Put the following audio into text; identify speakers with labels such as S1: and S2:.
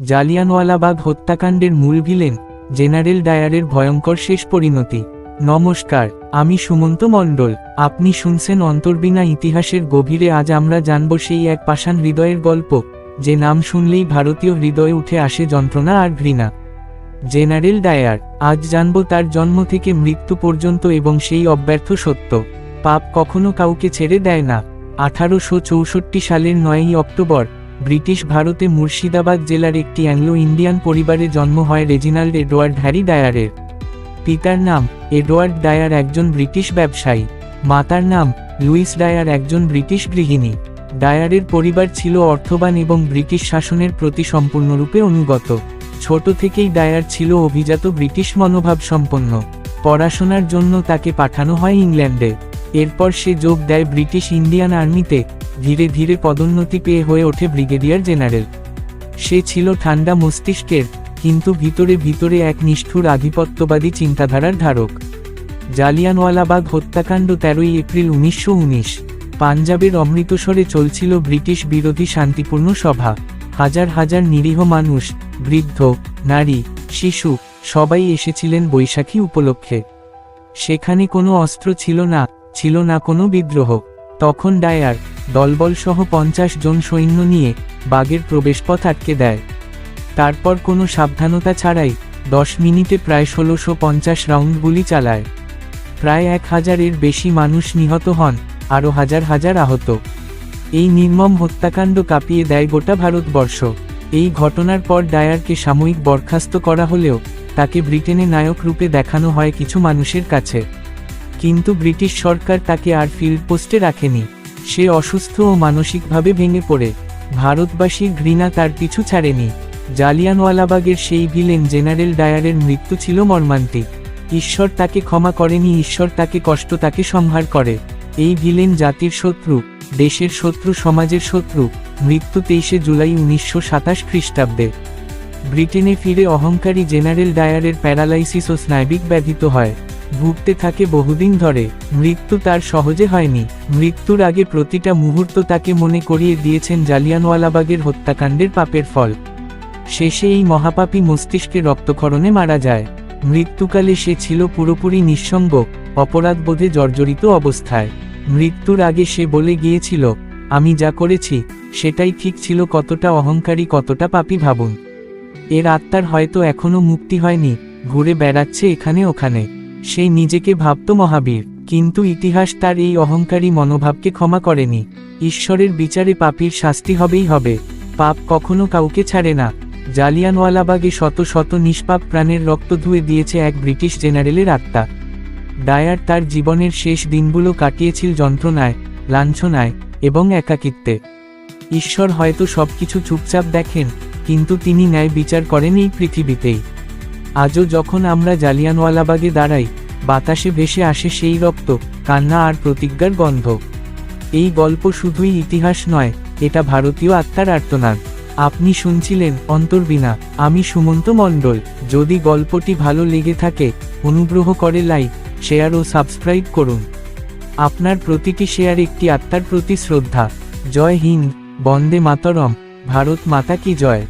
S1: জালিয়ানওয়ালাবাগ হত্যাকাণ্ডের মূল villain, general ডায়ারের ভয়ঙ্কর শেষ পরিণতি। নমস্কার, আমি সুমন্ত মণ্ডল। আপনি শুনছেন অন্তর্বিনা ইতিহাসের গভীরে আজ আমরা জানব সেই এক পাষাণ হৃদয়ের গল্প, যে নাম শুনলেই ভারতীয় হৃদয়ে উঠে আসে যন্ত্রণা আর ঘৃণা। জেনারেল ডায়ার, আজ জানব তার জন্ম থেকে মৃত্যু পর্যন্ত এবং সেই অব্যর্থ সত্য। পাপ কখনো কাউকে ছেড়ে দেয় না। আঠারোশো চৌষট্টি সালের নয়ই অক্টোবর ব্রিটিশ ভারতে মুর্শিদাবাদ জেলার একটি অ্যাংলো ইন্ডিয়ান পরিবারে জন্ম হয় রেজিনাল্ড এডওয়ার্ড হ্যারি ডায়ারের। পিতার নাম, এডওয়ার্ড ডায়ার একজন ব্রিটিশ ব্যবসায়ী। মাতার নাম, লুইস ডায়ার একজন ব্রিটিশ গৃহিণী। ডায়ারের পরিবার ছিল অর্থবান এবং ব্রিটিশ শাসনের প্রতি সম্পূর্ণরূপে অনুগত। ছোট থেকেই ডায়ার ছিল অভিজাত ব্রিটিশ মনোভাব সম্পন্ন পড়াশোনার জন্য তাকে পাঠানো হয় ইংল্যান্ডে। এরপর সে যোগ দেয় ব্রিটিশ ইন্ডিয়ান আর্মিতে। ধীরে ধীরে পদোন্নতি পেয়ে হয়ে ওঠে ব্রিগেডিয়ার জেনারেল। সে ছিল ঠান্ডা মস্তিষ্কের, কিন্তু ভিতরে ভিতরে এক নিষ্ঠুর আধিপত্যবাদী চিন্তাধারার ধারক। জালিয়ানওয়ালাবাগ হত্যাকাণ্ড তেরোই এপ্রিল উনিশশো উনিশ। পাঞ্জাবের অমৃতসরে চলছিল ব্রিটিশ বিরোধী শান্তিপূর্ণ সভা। হাজার হাজার নিরীহ মানুষ, বৃদ্ধ, নারী, শিশু, সবাই এসেছিলেন বৈশাখী উপলক্ষে। সেখানে কোনো অস্ত্র ছিল না ছিল না কোনো বিদ্রোহ। তখন ডায়ার দলবল সহ পঞ্চাশ জন সৈন্য নিয়ে বাগের প্রবেশপথ আটকে দেয়। তারপর কোনো সাবধানতা ছাড়াই দশ মিনিটে প্রায় ষোলোশো পঞ্চাশ রাউন্ড গুলি চালায়। প্রায় এক হাজারের বেশি মানুষ নিহত হন, আরও হাজার হাজার আহত। এই নির্মম হত্যাকাণ্ড কাঁপিয়ে দেয় গোটা ভারতবর্ষ। এই ঘটনার পর ডায়ারকে সাময়িক বরখাস্ত করা হলেও তাকে ব্রিটেনে নায়ক রূপে দেখানো হয় কিছু মানুষের কাছে। কিন্তু ব্রিটিশ সরকার তাকে আর ফিল্ড পোস্টে রাখেনি। সে অসুস্থ ও মানসিকভাবে ভেঙে পড়ে। ভারতবাসীর ঘৃণা তার পিছু ছাড়েনি। জালিয়ানওয়ালাবাগের সেই ভিলেন জেনারেল ডায়ারের মৃত্যু ছিল মর্মান্তিক। ঈশ্বর তাকে ক্ষমা করেনি, ঈশ্বর তাকে কষ্ট তাকে সংহার করে। এই ভিলেন জাতির শত্রু, দেশের শত্রু, সমাজের শত্রু, মৃত্যু তেইশে জুলাই উনিশশো সাতাশ খ্রিস্টাব্দে। ব্রিটেনে ফিরে অহংকারী জেনারেল ডায়ারের প্যারালাইসিস ও স্নায়বিক ব্যাধিত হয়। ভুগতে থাকে বহুদিন ধরে। মৃত্যু তার সহজে হয়নি। মৃত্যুর আগে প্রতিটা মুহূর্ত তাকে মনে করিয়ে দিয়েছেন জালিয়ানওয়ালাবাগের হত্যাকাণ্ডের পাপের ফল। শেষে এই মহাপাপী মস্তিষ্কে রক্তক্ষরণে মারা যায়। মৃত্যুকালে সে ছিল পুরোপুরি নিঃসঙ্গ, অপরাধবোধে জর্জরিত অবস্থায়। মৃত্যুর আগে সে বলে গিয়েছিল, আমি যা করেছি, সেটাই ঠিক ছিল কতটা অহংকারী, কতটা পাপী ভাবুন। এর আত্মার হয়তো এখনও মুক্তি হয়নি, ঘুরে বেড়াচ্ছে এখানে ওখানে। সে নিজেকে ভাবত মহাবীর, কিন্তু ইতিহাস তার এই অহংকারী মনোভাবকে ক্ষমা করেনি। ঈশ্বরের বিচারে পাপীর শাস্তি হবেই হবে। পাপ কখনো কাউকে ছাড়ে না। জালিয়ানওয়ালাবাগে শত শত নিষ্পাপ প্রাণের রক্ত ধুয়ে দিয়েছে এক ব্রিটিশ জেনারেলের আত্মা। ডায়ার তার জীবনের শেষ দিনগুলো কাটিয়েছিল যন্ত্রণায়, লাঞ্ছনায় এবং একাকিত্বে। ঈশ্বর হয়তো সবকিছু চুপচাপ দেখেন, কিন্তু তিনি ন্যায় বিচার করেন এই পৃথিবীতেই। আজও যখন আমরা জালিয়ানওয়ালাবাগে দাঁড়াই, বাতাসে ভেসে আসে সেই রক্ত, কান্না আর প্রতিজ্ঞার গন্ধ। এই গল্প শুধুই ইতিহাস নয়, এটা ভারতীয় আত্মার আর্তনাদ। আপনি শুনছিলেন অন্তর্বিনা আমি সুমন্ত মণ্ডল। যদি গল্পটি ভালো লেগে থাকে, অনুগ্রহ করে লাইক, শেয়ার ও সাবস্ক্রাইব করুন। আপনার প্রতিটি শেয়ার একটি আত্মার প্রতি শ্রদ্ধা। জয় হিন্দ, বন্দে মাতরম, ভারত মাতা কি জয়।